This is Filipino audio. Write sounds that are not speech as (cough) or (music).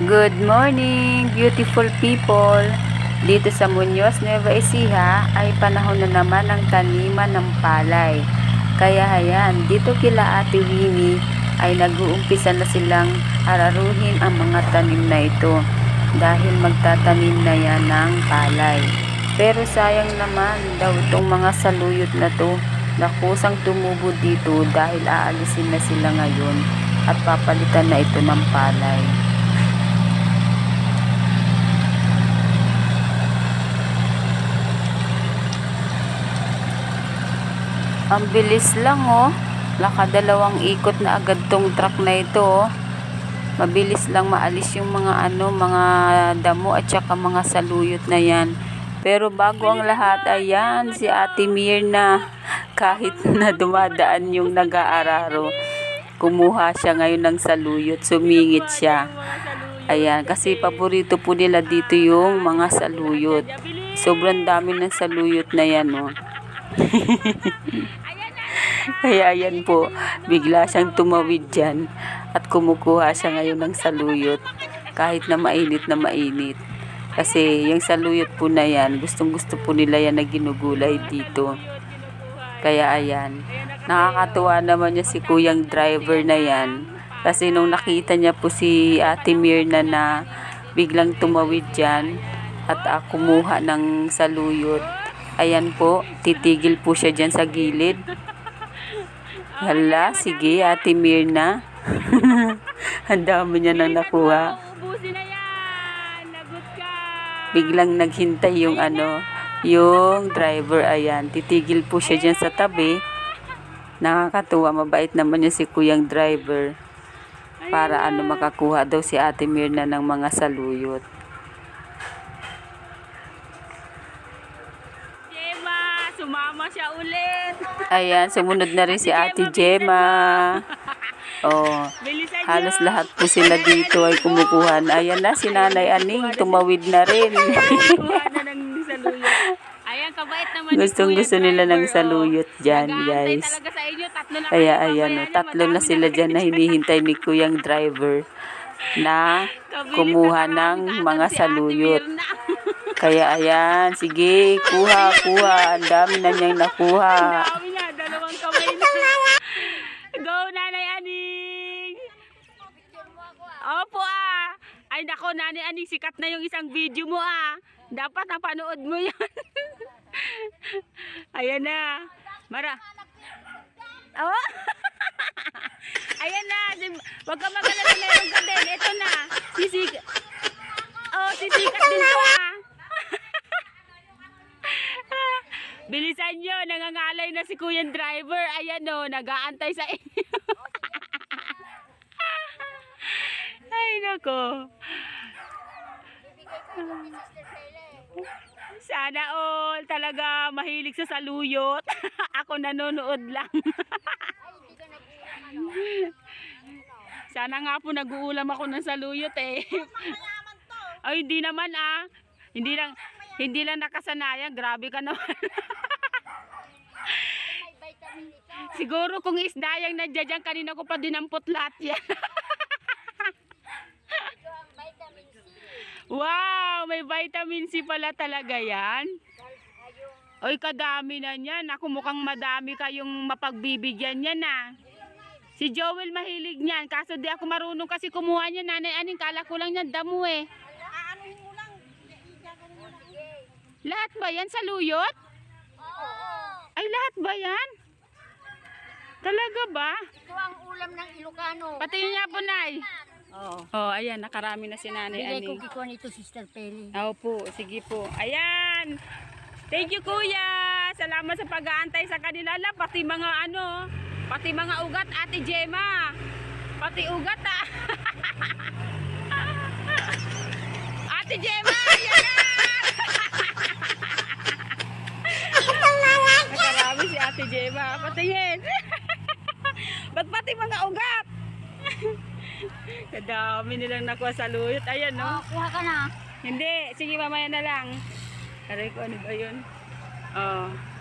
Good morning, beautiful people! Dito sa Muñoz, Nueva Ecija ay panahon na naman ng taniman ng palay. Kaya hayan, dito kila Ate Winnie ay nag-uumpisa na silang araruhin ang mga tanim na ito dahil magtatanim na yan ng palay. Pero sayang naman daw itong mga saluyot na to na kusang tumubo dito dahil aalisin na sila ngayon at papalitan na ito ng palay. Ang bilis lang oh. Nakadalawang ikot na agad tong truck na ito oh. Mabilis lang maalis yung mga ano, mga damo at saka mga saluyot na yan. Pero bago ang lahat, ayan, si Ate Mirna. Kahit na dumadaan yung nag-aararo, kumuha siya ngayon ng saluyot, sumingit siya. Ayan, kasi paborito po nila dito yung mga saluyot. Sobrang dami ng saluyot na yan, oh. (laughs) Kaya ayan po, bigla siyang tumawid dyan at kumukuha siya ngayon ng saluyot kahit na mainit na mainit. Kasi yung saluyot po na yan, gustong gusto po nila yan na ginugulay dito. Kaya ayan, nakakatuwa naman niya si kuyang driver na yan. Kasi nung nakita niya po si Ate Mirna na biglang tumawid dyan at ah, kumuha ng saluyot, ayan po, titigil po siya dyan sa gilid. Hala, sige Ate Mirna. (laughs) Ang dami niya nang nakuha. Ubusin na yan! Lagot ka! Biglang naghintay yung ano, yung driver, ayan. Titigil po siya dyan sa tabi. Nakakatuwa, mabait naman niya si kuyang driver. Para ano makakuha daw si Ate Mirna ng mga saluyot. Ulit! Ayan, sumunod na rin si Ate Gemma. (laughs) Oh, halos lahat po sila dito ay kumukuha. Ayan na, si Nanay Aning, tumawid na rin. (laughs) (laughs) Ayan, kabait naman Gustong gusto nila ng oh. saluyot dyan, guys. Kaya ayan, oh, tatlo na sila dyan na hinihintay ni kuyang driver na kumuha ng mga saluyot. Kaya ayan, sige, kuha, kuha. Ang dami na niyang nakuha. Go, Nanay Aning! Opo ah! Ay nako, Nanay Aning, sikat na yung isang video mo ah. Dapat napanood mo yan. Ayan na. Mara. Oh! (laughs) Ayan na. Huwag ka magalala meron ka din. Ito na. Sisik... Oh, sisikat din to ah. Bilisan nyo, nangangalay na si Kuya Driver. Ayan o, nag-aantay sa inyo. (laughs) Ay, nako. Sana all talaga mahilig sa saluyot. (laughs) Ako nanonood lang. (laughs) Sana nga po nag-uulam ako ng saluyot eh. Ay, hindi naman ah. Hindi lang hindi lang nakasanayan. Grabe ka naman. Siguro kung isda yung dyan, kanina ko pa dinampot lahat yan. (laughs) wow, may vitamin C pala talaga yan. Oy, kadami na niyan. Ako mukhang madami kayong mapagbibigyan niyan na. Si Joel mahilig niyan. Kaso di ako marunong kasi kumuha niya. Nanay, aning kala ko lang niyan damo eh. Lahat ba yan sa luyot? Ay, lahat ba yan? Talaga ba? Ito ang ulam ng Ilocano. Pati yung niya po, Nay. Oo. Oh, ayan, nakarami na si Nanay Bigay ko kikuha nito, Sister Peli. Oo po, sige po. Ayan. Thank you, Kuya. Salamat sa pag-aantay sa kanila. Ala, pati mga ano, pati mga ugat, Ate Gemma. Pati ugat, ah. (laughs) Ate Gemma, ayan na. Nakarami si Ate Gemma. Patingin. Ba't pati mga ugat? (laughs) Kadami nilang nakuha sa luyot. Ayan, no? Oh, kuha ka na. Hindi, sige mamaya na lang. Aray ko, ano ba yun? Oh.